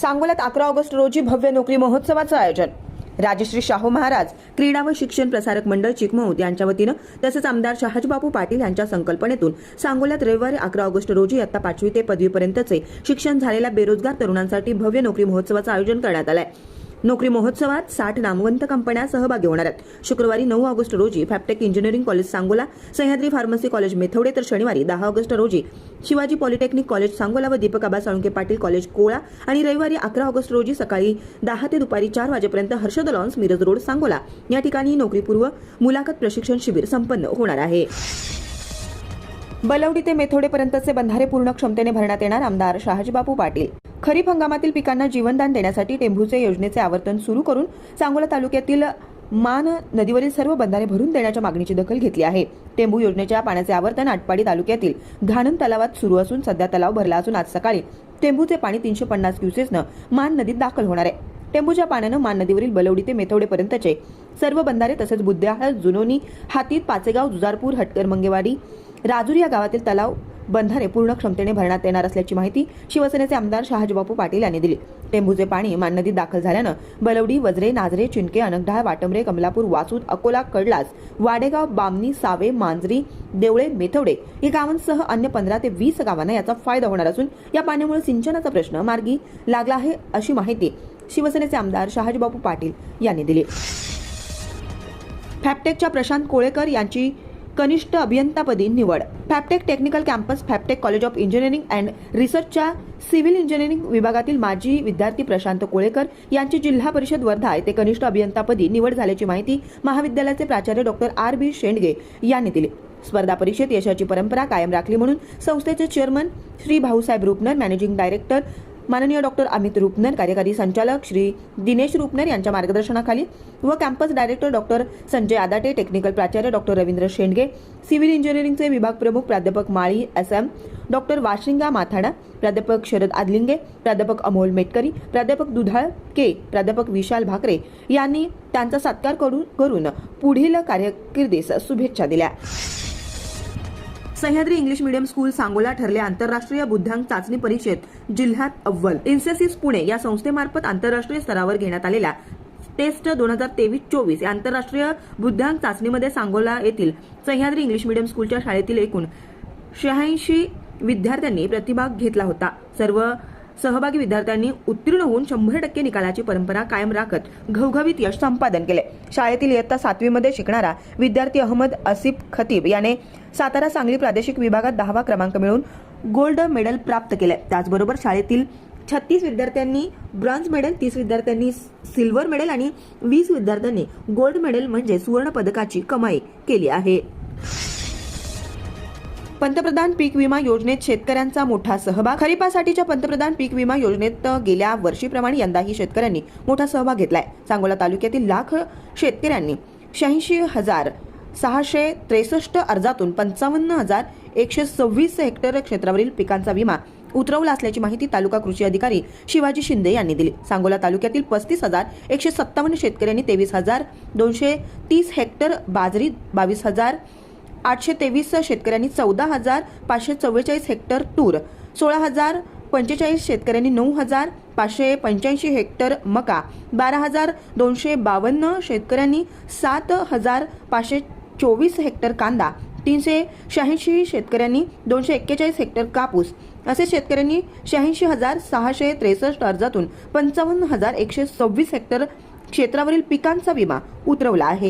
सांगोल्यात अकरा ऑगस्ट रोजी भव्य नोकरी महोत्सवाचं आयोजन. राजश्री शाहू महाराज क्रीडा व शिक्षण प्रसारक मंडळ चिकमौत यांच्या वतीनं तसंच आमदार शहाजबापू पाटील यांच्या संकल्पनेतून सांगोल्यात रविवारी अकरा ऑगस्ट रोजी इयत्ता पाचवी ते पदवीपर्यंतचे शिक्षण झालेल्या बेरोजगार तरुणांसाठी भव्य नोकरी महोत्सवाचं आयोजन करण्यात आलं आहे नोकरी महोत्सवात साठ नामवंत कंपन्या सहभागी होणार आहेत. शुक्रवारी नऊ ऑगस्ट रोजी Fabtech engineering college Sangola Sahyadri pharmacy college Methwade तर शनिवारी दहा ऑगस्ट रोजी शिवाजी पॉलिटेक्निक कॉलेज सांगोला व दीपक आबा साळुंके पाटील कॉलेज कोळा आणि रविवारी अकरा ऑगस्ट रोजी सकाळी दहा ते दुपारी चार वाजेपर्यंत हर्षद लॉन्स मिरज रोड सांगोला. या ठिकाणी नोकरीपूर्व मुलाखत प्रशिक्षण शिबिर संपन्न होणार आहे. बलवडी ते मेथोडेपर्यंतचे बंधारे पूर्ण क्षमतेने भरण्यात येणार आमदार शहाजीबापू पाटील. खरीप हंगामातील पिकांना जीवनदान देण्यासाठी टेंभूचे योजनेचे आवर्तन सुरू करून सांगोला तालुक्यातील मान नदीवरील सर्व बंधारे भरून देण्याच्या मागणीची दखल घेतली आहे. टेंभू योजनेच्या पाण्याचे आवर्तन आटपाडी तालुक्यातील घाणन तलावात सुरू असून सध्या तलाव भरला असून आज सकाळी टेंभूचे पाणी तीनशे पन्नास क्युसेसनं मान नदीत दाखल होणार आहे. टेंबूच्या पाण्यानं मान नदीवरील बलवडी ते मेथवडेपर्यंतचे सर्व बंधारे तसेच बुद्ध्याहळ जुनोनी हातीत पाचेगाव जुजारपूर हटकर मंगेवाडी राजूर या गावातील तलाव बंधारे पूर्ण क्षमतेने भरण्यात येणार असल्याची माहिती शिवसेनेचे आमदार शहाजीबापू पाटील यांनी दिली. टेंभूचे पाणी मान नदीत दाखल झाल्यानं बलवडी वजरे नाझरे चिंके अनकढाळ वाटमरे कमलापूर वासूद अकोला कडलास वाडेगाव बामणी सावे मांजरी देवळे मेथवडे या गावांसह अन्य पंधरा ते वीस गावांना याचा फायदा होणार असून या पाण्यामुळे सिंचनाचा प्रश्न मार्गी लागला आहे अशी माहिती शिवसेनेचे आमदार शहाजीबापू पाटील यांनी दिली. फॅपटेकच्या प्रशांत कोळेकर यांची कनिष्ठ अभियंतापदी निवड. Fabtech technical campus Fabtech college of engineering and रिसर्चच्या civil engineering विभागातील माजी विद्यार्थी प्रशांत कोळेकर यांची जिल्हा परिषद वर्धा येथे कनिष्ठ अभियंतापदी निवड झाल्याची माहिती महाविद्यालयाचे प्राचार्य डॉक्टर आर बी शेंडगे यांनी दिली. स्पर्धा परीक्षेत यशाची परंपरा कायम राखली म्हणून संस्थेचे chairman Shri Bhausaheb Rupnar managing director माननीय डॉक्टर अमित रुपनर कार्यकारी संचालक श्री दिनेश रुपनर यांच्या मार्गदर्शनाखाली व campus director doctor Sanjay Adate technical प्राचार्य डॉक्टर रवींद्र शेंडगे सिव्हिल इंजिनिअरिंगचे विभाग प्रमुख प्राध्यापक Mali S M doctor Washinga Mathada प्राध्यापक शरद आदलिंगे प्राध्यापक अमोल मेटकरी प्राध्यापक दुधाळ के प्राध्यापक विशाल भाकरे यांनी त्यांचा सत्कार करून करून पुढील कार्यकिर्दीस शुभेच्छा दिल्या. Sahyadri English medium school Sangola ठरले आंतरराष्ट्रीय बुद्धांक चाचणी परीक्षेत जिल्ह्यात अव्वल. इन्सेसिस पुणे या संस्थेमार्फत आंतरराष्ट्रीय स्तरावर घेण्यात आलेल्या टेस्ट दोन हजार तेवीस चोवीस या आंतरराष्ट्रीय बुद्धांक चाचणीमध्ये सांगोला येथील सह्याद्री इंग्लिश मीडियम स्कूलच्या शाळेतील एकूण शहाऐंशी विद्यार्थ्यांनी प्रतिभाग घेतला होता. सर्व सहभागी विद्यार्थ्यांनी उत्तीर्ण होऊन शंभर टक्के निकालाची परंपरा कायम राखत घवघवीत यश संपादन केले. शाळेतील इयत्ता सातवीमध्ये शिकणारा विद्यार्थी अहमद असिफ खतीब याने सातारा सांगली प्रादेशिक विभागात दहावा क्रमांक मिळवून गोल्ड मेडल प्राप्त केले. त्याचबरोबर शाळेतील छत्तीस विद्यार्थ्यांनी ब्रॉन्झ मेडल तीस विद्यार्थ्यांनी सिल्वर मेडल आणि वीस विद्यार्थ्यांनी गोल्ड मेडल म्हणजे सुवर्ण पदकाची कमाई केली आहे. पंतप्रधान पीक विमा योजनेत शेतकऱ्यांचा मोठा सहभाग. खरीपासाठीच्या पंतप्रधान पीक विमा योजनेत गेल्या वर्षीप्रमाणे यंदाही शेतकऱ्यांनी मोठा सहभाग घेतलाय. सांगोला तालुक्यातील लाख शेतकऱ्यांनी शहाऐंशी हजार सहाशे त्रेसष्ट अर्जातून पंचावन्न हजार एकशे सव्वीस हेक्टर क्षेत्रावरील पिकांचा विमा उतरवला असल्याची माहिती तालुका कृषी अधिकारी शिवाजी शिंदे यांनी दिली. सांगोला तालुक्यातील पस्तीस हजार एकशे सत्तावन्न शेतकऱ्यांनी तेवीस हजार दोनशे तीस हेक्टर बाजरी बावीस हजार आठशे तेवीस शेतकऱ्यांनी चौदा हजार पाचशे चव्वेचाळीस हेक्टर तूर सोळा हजार पंचेचाळीस शेतकऱ्यांनी नऊ हजार पाचशे पंच्याऐंशी हेक्टर मका बारा हजार दोनशे बावन्न शेतकऱ्यांनी सात हजार पाचशे चोवीस हेक्टर कांदा तीनशे शहाऐंशी शेतकऱ्यांनी दोनशे एक्केचाळीस हेक्टर कापूस. असे शेतकऱ्यांनी शहाऐंशी हजार सहाशे त्रेसष्ट अर्जातून पंचावन्न हजार एकशे सव्वीस हेक्टर क्षेत्रावरील पिकांचा विमा उतरवला आहे.